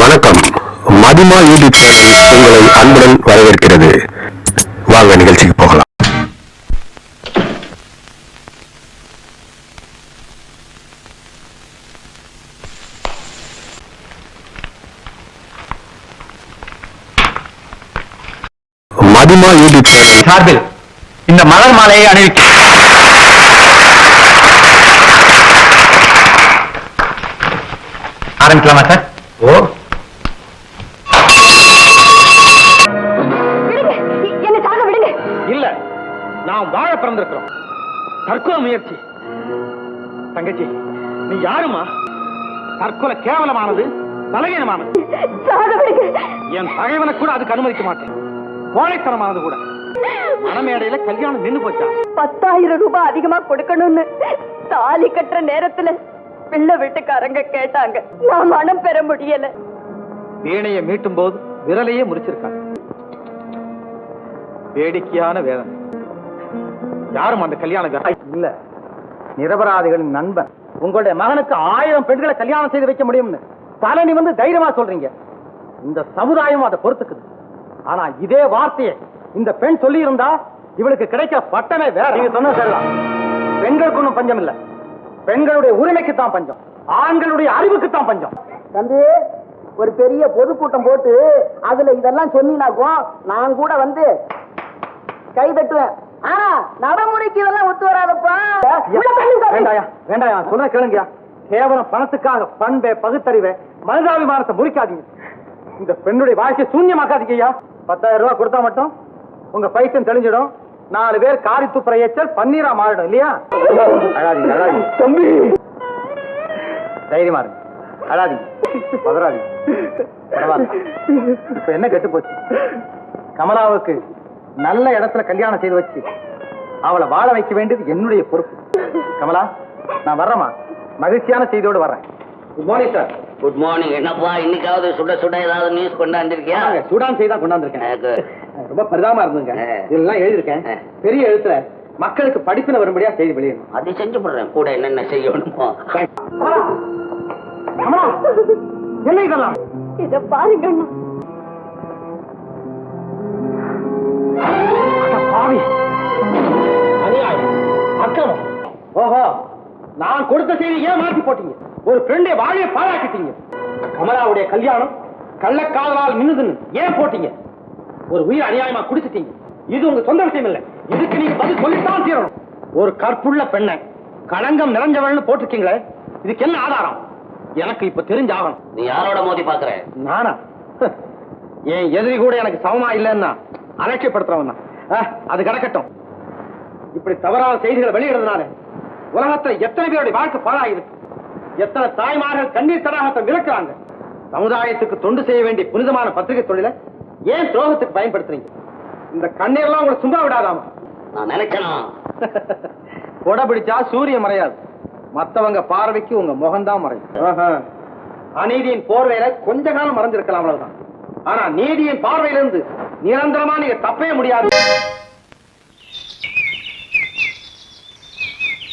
வணக்கம். மதிமா யூடியூப் உங்களை அன்புடன் வரவேற்கிறது. வாங்க நிகழ்ச்சிக்கு போகலாம். மதிமா யூடியூப் சார்பில் இந்த மலர் மாலையை அணிவிக்க ஆரம்பிக்கலாமா சார்? ஓ நாம் வாழ பிறந்திருக்கிறோம். தற்கொலை முயற்சி. தங்கச்சி நீ யாருமா? தற்கொலை கேவலமானது பலகீனமானது. என் பகைவனை கூட அதுக்கு அனுமதிக்க மாட்டேன். கோழைத்தனமானது கூட. மனமேடையில கல்யாணம் நின்னு போச்சா? பத்தாயிரம் ரூபாய் அதிகமா கொடுக்கணும்னு தாலி கட்டுற நேரத்துல பிள்ளை வீட்டுக்காரங்க கேட்டாங்க. நான் மனம் பெற முடியல. வீணையை மீட்டும் போது விரலையே முறிச்சிருக்காங்க. வேடிக்கையான வேதனை. யாரும் அந்த கல்யாண வே- இல்ல. நிரபராதிகளின் நண்பன். உங்களுடைய மகனுக்கு ஆயிரம் பெண்களை கல்யாணம் செய்து வைக்க முடியும்னு பழனி வந்து தைரியமா சொல்றீங்க. இந்த சமுதாயம் அதை பொறுத்துக்குது. ஆனா இதே வார்த்தையை இந்த பெண் சொல்லி இருந்தா இவளுக்கு கிடைக்கிற பட்டமே வேற. நீங்க சொன்ன சரிதான். பெண்களுக்கு ஒன்றும் பஞ்சம் இல்ல. பெண்களுடைய உரிமைக்கு தான் பஞ்சம். ஆண்களுடைய அறிவுக்கு தான் பஞ்சம். தம்பி ஒரு பெரிய பொதுக்கூட்டம் போட்டு அதுல இதெல்லாம் சொன்னீனாக்கும் நான் கூட வந்து கை தட்டுவேன். ஆனா நடைமுறைக்கு இதெல்லாம் ஒத்து வராதப்பா. வேண்டாயா வேண்டாயா சொல்ல கேளுங்கயா கேவலம் பணத்துக்காக பண்பை பகுத்தறிவை மனிதாபிமானத்தை முறிக்காதீங்க. இந்த பெண்ணுடைய வாழ்க்கையை சூன்யமாக்காதீங்க ஐயா பத்தாயிரம் ரூபாய் கொடுத்தா மட்டும் உங்க பைத்தியம் தெளிஞ்சிடும். நாலு பேர் காரி துப்புற எச்சல் பன்னீரா மாறிடும் இல்லையா? அழாதீங்க அழாதீங்க. தம்பி. தைரியமா இருங்க. அழாதீங்க. பதறாதீங்க. இப்ப என்ன கெட்டு போச்சு? கமலாவுக்கு நல்ல இடத்துல கல்யாணம் செய்து வச்சு அவளை வாழ வைக்க வேண்டியது என்னுடைய பொறுப்பு. கமலா நான் வர்றேம்மா. மகிழ்ச்சியான செய்தியோடு வர்றேன். Good morning sir good morning என்னப்பா இன்னைக்காவது சுட சுட ஏதாவது நியூஸ் கொண்டாந்துருக்கியா? சூடான் செய்தி தான் கொண்டாந்துருக்கேன் ரொம்ப பரிதாபமா இருந்துங்க. இதெல்லாம் எழுதியிருக்கேன். பெரிய எழுத்துல மக்களுக்கு படிப்பின வரும்படியா செய்தி வெளியிடணும். அது செஞ்சு போடுறேன். கூட என்னென்ன செய்யணுமோ. என்ன இதெல்லாம்? இத பாருங்க நான் கொடுத்த செய்தி ஏன் மாத்தி போட்டீங்க? ஒரு ஃப்ரெண்டை வாழைய பாழாக்கிட்டீங்க. கமலாவுடைய கல்யாணம் கள்ளக்காதலால் மின்னுதுன்னு ஏன் போட்டீங்க? ஒரு உயிர் அநியாயமா குடிச்சிட்டீங்க. இது உங்க சொந்த விஷயம் இல்ல. இதுக்கு நீங்க பதில் சொல்லித்தான் தீரணும். ஒரு கற்புள்ள பெண்ணை களங்கம் நிறைஞ்சவள்னு போட்டிருக்கீங்களே இதுக்கு என்ன ஆதாரம்? எனக்கு இப்ப தெரிஞ்சாகணும். நீ யாரோட மோதி பாக்குற நானா? என் எதிரி கூட எனக்கு சமமா இல்லைன்னா அலட்சியப்படுத்துறவன் அது கிடக்கட்டும். இப்படி தவறான செய்திகளை வெளியிடுறதுனால உலகத்துல எத்தனை பேருடைய வாழ்க்கை பாழாயிருக்கு எத்தனை தாய்மார்கள் கண்ணீர் தடாகத்தை விளக்குறாங்க சமுதாயத்துக்கு தொண்டு செய்ய வேண்டிய புனிதமான பத்திரிகை தொழிலை ஏன் துரோகத்துக்கு பயன்படுத்துறீங்க? இந்த கண்ணீர்லாம் உங்களை சும்மா விடாதாமா? நான் நினைச்சனா கொடை பிடிச்சா சூரியன் மறையாது. மத்தவங்க பார்வைக்கு உங்க முகம்தான் மறையும். அநீதியின் போர்வையில கொஞ்ச காலம் மறைஞ்சிருக்கலாம் அவ்வளவுதான். ஆனா நீதியின் பார்வையிலிருந்து நிரந்தரமா நீங்க தப்பவே முடியாது.